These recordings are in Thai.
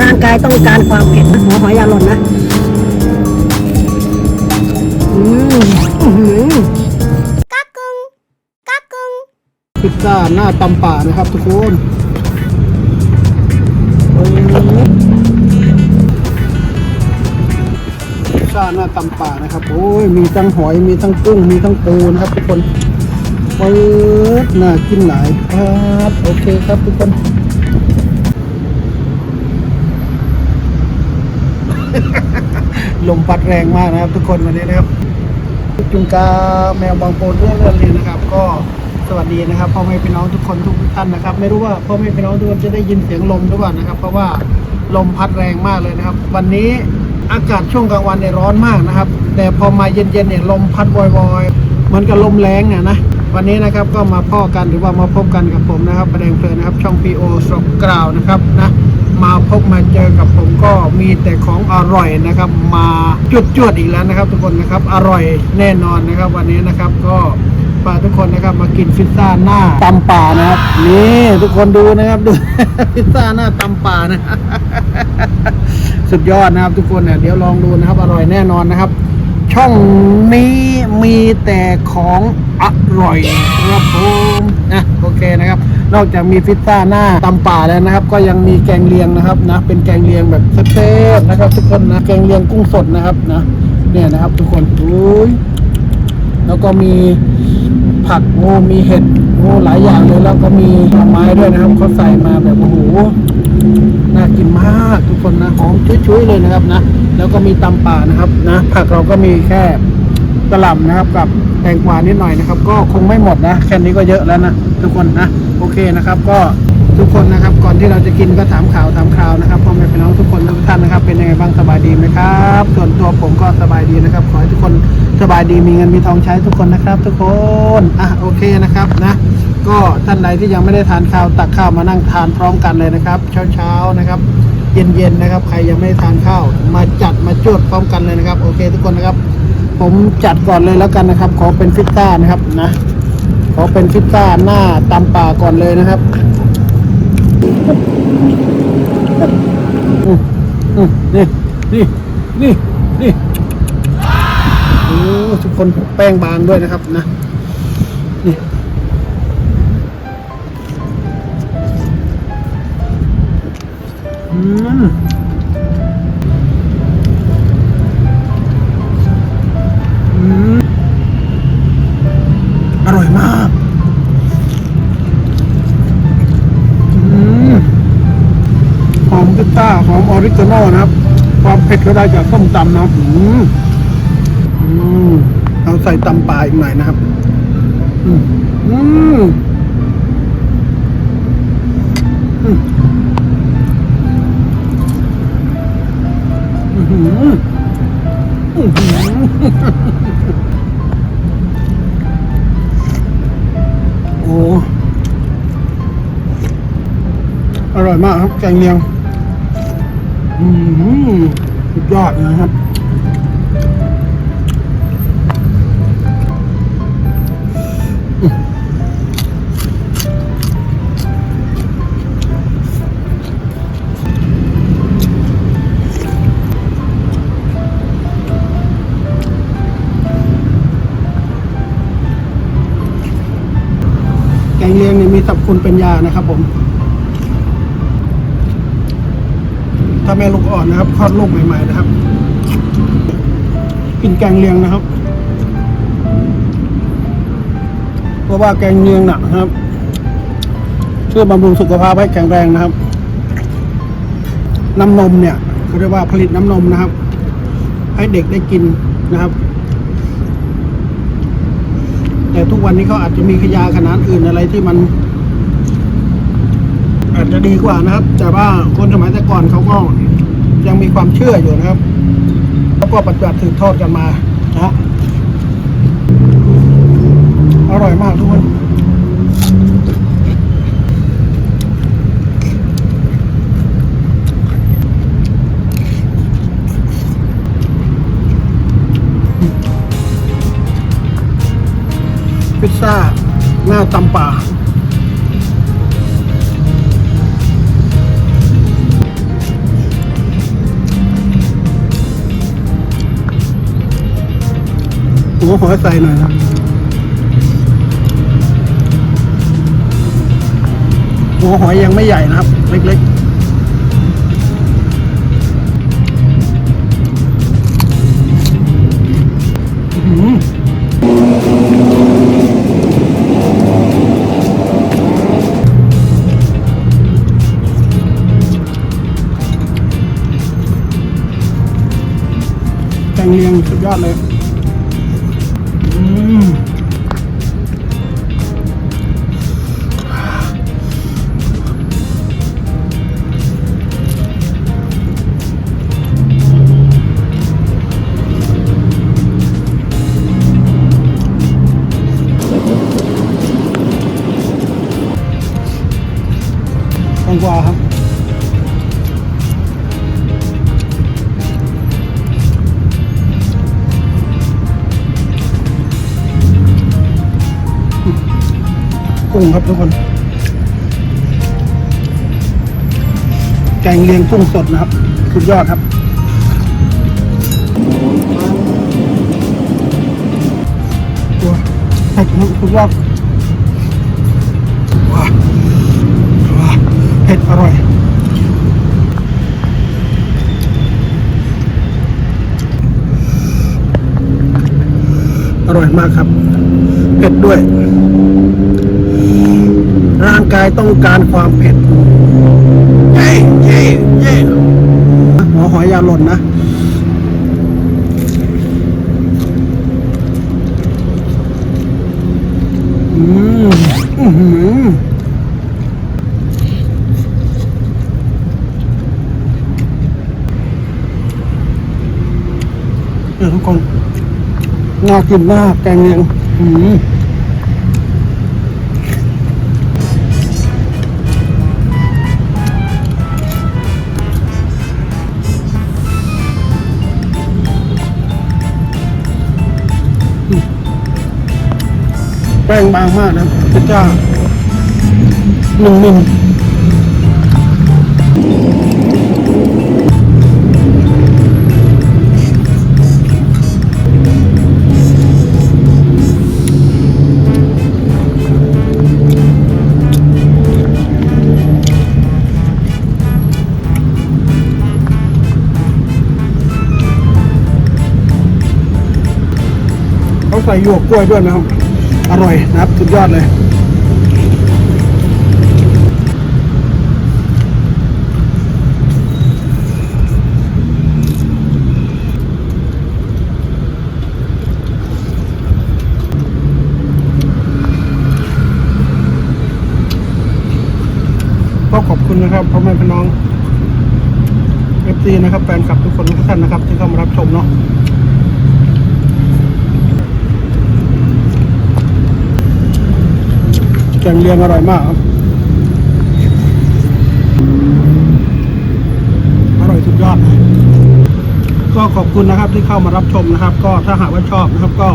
ร่างกายต้องการความเผ็ดนะหัวหอยยาหล่นนะ อืมอื้อหือพิซซ่าหน้าตำป่านะครับทุกคนพิซซ่าหน้าตำป่านะครับ โอ้ย มีทั้งหอย มีทั้งกุ้ง มีทั้งปูนะครับทุกคน เปิดน่ากินหลายครับโอเคครับทุกคนลมพัดแรงมากนะครับ ทุกคนวันนี้นะครับ จุงกาแมวบางโปนเรื่องเรื่องนี้นะครับ ก็สวัสดีนะครับพ่อแม่พี่น้องทุกคนทุกท่านนะครับ ไม่รู้ว่าพ่อแม่พี่น้องทุกคนจะได้ยินเสียงลมหรือเปล่านะครับ เพราะว่าลมพัดแรงมากเลยนะครับ วันนี้อากาศช่วงกลางวันเนี่ยร้อนมากนะครับ แต่พอมาเย็นๆเนี่ยลมพัดวอยๆเหมือนกับลมแรงเนี่ยนะ วันนี้นะครับก็มาพ่อกันหรือว่ามาพบกันกับผมนะครับประเด็นเพลินนะครับช่องพีโอสกกล่าวนะครับนะมาพบมาเจอกับผมก็มีแต่ของอร่อยนะครับ มาจุดจวดๆอีกแล้วนะครับ ทุกคนนะครับอร่อยแน่นอนนะครับ วันนี้นะครับก็พาทุกคนนะครับมากินพิซซ่าหน้าตำป่านะครับนี่ทุกคนดูนะครับดูพิซซ่าหน้าตำป่านะ สุดยอดนะครับทุกคนเนี่ยเดี๋ยวลองดูนะครับ อร่อยแน่นอนนะครับ ช่องนี้มีแต่ของอร่อยครับผมนะโอเคนะครับ นอกจากมีพิซซ่าหน้าตำป่าแล้วนะครับ ก็ยังมีแกงเลียงนะครับนะ เป็นแกงเลียงแบบเทพๆนะครับ ทุกคนนะแกงเลียงกุ้งสดนะครับนะเนี่ยนะครับ ทุกคนอุ้ยแล้วก็มีผักโอ้มีเห็ดโอ้หลายอย่างเลยแล้วก็มีหน่อไม้ด้วยนะครับเขาใส่มาแบบโอ้โห น่ากินมากทุกคนนะหอมชุยๆเลยนะครับนะแล้วก็มีตำป่านะครับนะผักเราก็มีแค่กระหล่ำนะครับกับแตงกวานิดหน่อยนะครับ ก็คงไม่หมดนะแค่นี้ก็เยอะแล้วนะทุกคนนะโอเคนะครับก็ทุกคนนะครับ ก่อนที่เราจะกินก็ถามข่าวถามข่าวนะครับพ่อแม่พี่น้องทุกคนทุกท่านนะครับ เป็นยังไงบ้างสบายดีไหมครับ ส่วนตัวผมก็สบายดีนะครับ ขอให้ทุกคนสบายดีมีเงินมีทองใช้ทุกคนนะครับ ทุกคนอะโอเคนะครับนะ ก็ท่านใดที่ยังไม่ได้ทานข้าวตักข้าวมานั่งทานพร้อมกันเลยนะครับ เช้าๆนะครับ เย็นๆนะครับ ใครยังไม่ได้ทานข้าว มาจัดมาจวดพร้อมกันเลยนะครับ โอเคทุกคนนะครับ ผมจัดก่อนเลยแล้วกันนะครับ ขอเป็นฟิตต้านะครับนะขอเป็นฟิตต้าหน้าตำป่าก่อนเลยนะครับนี่นี่นี่นี่โอ้ทุกคนแป้งบางด้วยนะครับนะ หอมพิซซ่าหอมออริกาโน่นะครับ ความเผ็ดก็ได้จากส้มตำนะครับอืมอืมเราใส่ตำปลาอีกหน่อยนะครับ อืมอืมอืมอื้อหืออื้อหือโอ้ อร่อยมากครับแกงเลียง อืมสุดยอดนะครับ แกงเลียงเนี่ยมีสรรพคุณเป็นยานะครับผม ถ้าแม่ลูกอ่อนนะครับคลอดลูกใหม่ๆนะครับ กินแกงเลียงนะครับ เพราะว่าแกงเลียงหนักนะครับช่วยบำรุงสุขภาพให้แข็งแรงนะครับ น้ำนมเนี่ยเขาเรียกว่าผลิตน้ำนมนะครับ ให้เด็กได้กินนะครับ แต่ทุกวันนี้เขาอาจจะมีขยาขนาดอื่นอะไรที่มัน จจะดีกว่านะครับ แต่ว่าคนสมัยแต่ก่อนเขาก็ยังมีความเชื่ออยู่นะครับ แล้วก็ปฏิบัติสืบทอดกันมานะอร่อยมากทุกคนพิซซ่าหน้าตำป่า หัวหอยใส่หน่อยนะหัวหอยยังไม่ใหญ่นะครับ เล็กๆแกงเลียงสุดยอดเลย กุ้งครับทุกคนแกงเลียงกุ้งสดนะครับ สุดยอดครับ ตัวเผ็ดสุดยอดว้าวว้าวเผ็ดอร่อยอร่อยมากครับ เผ็ดด้วย ร่างกายต้องการความเผ็ดเย้เย้เย้หัวหอยอยาหล่นนะอืมอื้อหือเนี่ยทุกคนน่ากินมากแกงเลียงอืม ป้งบางมากนะพระเจ้าหนึ่งหนึ่งเขาใส่หยวกกล้วยด้วยนะครับ อร่อยนะครับสุดยอดเลยก็ขอบคุณนะครับพ่อแม่พี่น้องเอฟซีนะครับแฟนคลับทุกคนทุกท่านนะครับ ที่เข้ามารับชมเนาะ แกงเลียงอร่อยมากครับอร่อยสุดยอดก็ขอบคุณนะครับที่เข้ามารับชมนะครับ ก็ถ้าหากว่าชอบนะครับ ก็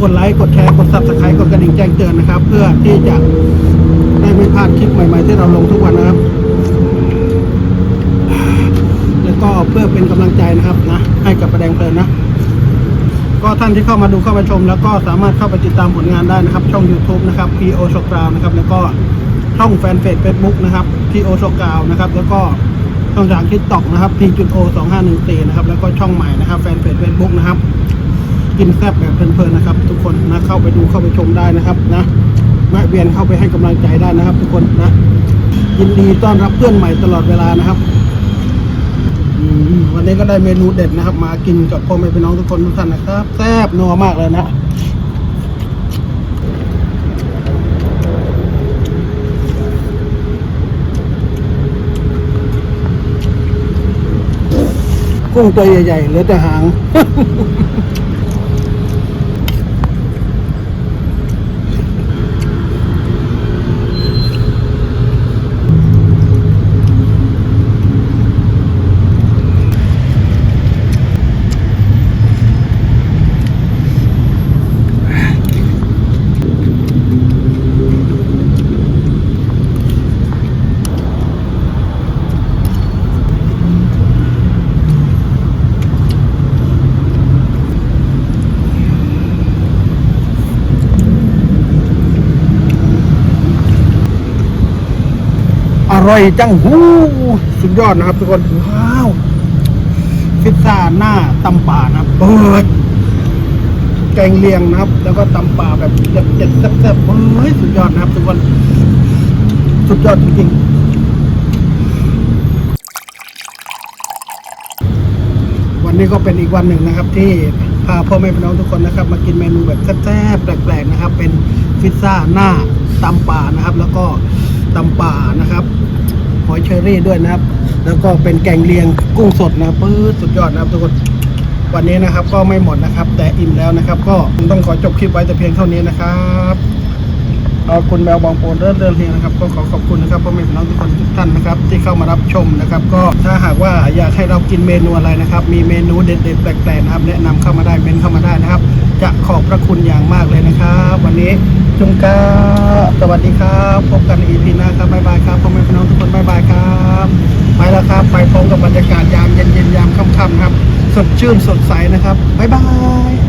กดไลค์กดแชร์กดซับสไครต์กดกระดิ่งแจ้งเตือนนะครับ เพื่อที่จะได้ไม่พลาดคลิปใหม่ๆ ที่เราลงทุกวันนะครับ แล้วก็เพื่อเป็นกำลังใจนะครับนะให้กับประแดงเพลินนะ ก็ท่านที่เข้ามาดูเข้ามาชม แล้วก็สามารถเข้าไปติดตามผลงานได้นะครับ ช่อง YouTube นะครับ PO s h o k r o w นะครับแล้วก็ช่องแฟนเพจ Facebook นะครับ PO s h o k r o w นะครับแล้วก็ช่องทางทิกตอกนะครับ P จุด O สองห้าหนึ่งสี่นะครับแล้วก็ช่องใหม่นะครับแฟนเพจ Facebook นะครับ กินแซ่บแบบเพลินๆนะครับ ทุกคนนะเข้าไปดูเข้าไปชมได้นะครับนะแวะเวียนเข้าไปให้กำลังใจได้นะครับ ทุกคนนะยินดีต้อนรับเพื่อนใหม่ตลอดเวลานะครับ วันนี้ก็ได้เมนูเด็ดนะครับ มากินกับพ่อแม่พี่น้องทุกคนทุกท่านนะครับแซ่บนัวมากเลยนะกุ้งตัวใหญ่ๆเหลือแต่หาง ร่อยจังหูสุดยอดนะครับทุกคน ว้าว พิซซ่าหน้าตำป่านะเปิดแกงเลียงนะครับ แล้วก็ตำป่าแบบเด็ดๆแซ่บๆเฮ้ยสุดยอดนะครับทุกคน สุดยอดจริงๆวันนี้ก็เป็นอีกวันหนึ่งนะครับ ที่พาพ่อแม่พี่น้องทุกคนนะครับ มากินเมนูแบบแซ่บๆแปลกๆนะครับ เป็นพิซซ่าหน้าตำป่านะครับ แล้วก็ตำป่านะครับ หอยเชอรี่ด้วยนะครับ แล้วก็เป็นแกงเลียงกุ้งสดนะปื๊ดสุดยอดนะครับทุกคนวันนี้นะครับก็ไม่หมดนะครับ แต่อิ่มแล้วนะครับ ก็ต้องขอจบคลิปไว้แต่เพียงเท่านี้นะครับ คุณแมวบองโปนเริ่มเดินเรียงนะครับ ก็ขอขอบคุณนะครับพ่อแม่พี่น้องทุกคนทุกท่านนะครับ ที่เข้ามารับชมนะครับ ก็ถ้าหากว่าอยากให้เรากินเมนูอะไรนะครับ มีเมนูเด็ดๆแปลกๆนะครับ แนะนำเข้ามาได้เมนเข้ามาได้นะครับ จะขอบพระคุณอย่างมากเลยนะครับ วันนี้จุงกาสวัสดีครับ พบกันอีพีหน้าครับบ๊ายบายครับพ่อแม่พี่น้องทุกคนบ๊ายบายครับไปแล้วครับ ไปพร้อมกับบรรยากาศยามเย็นๆยามค่ำๆครับสดชื่นสดใสนะครับบ๊ายบาย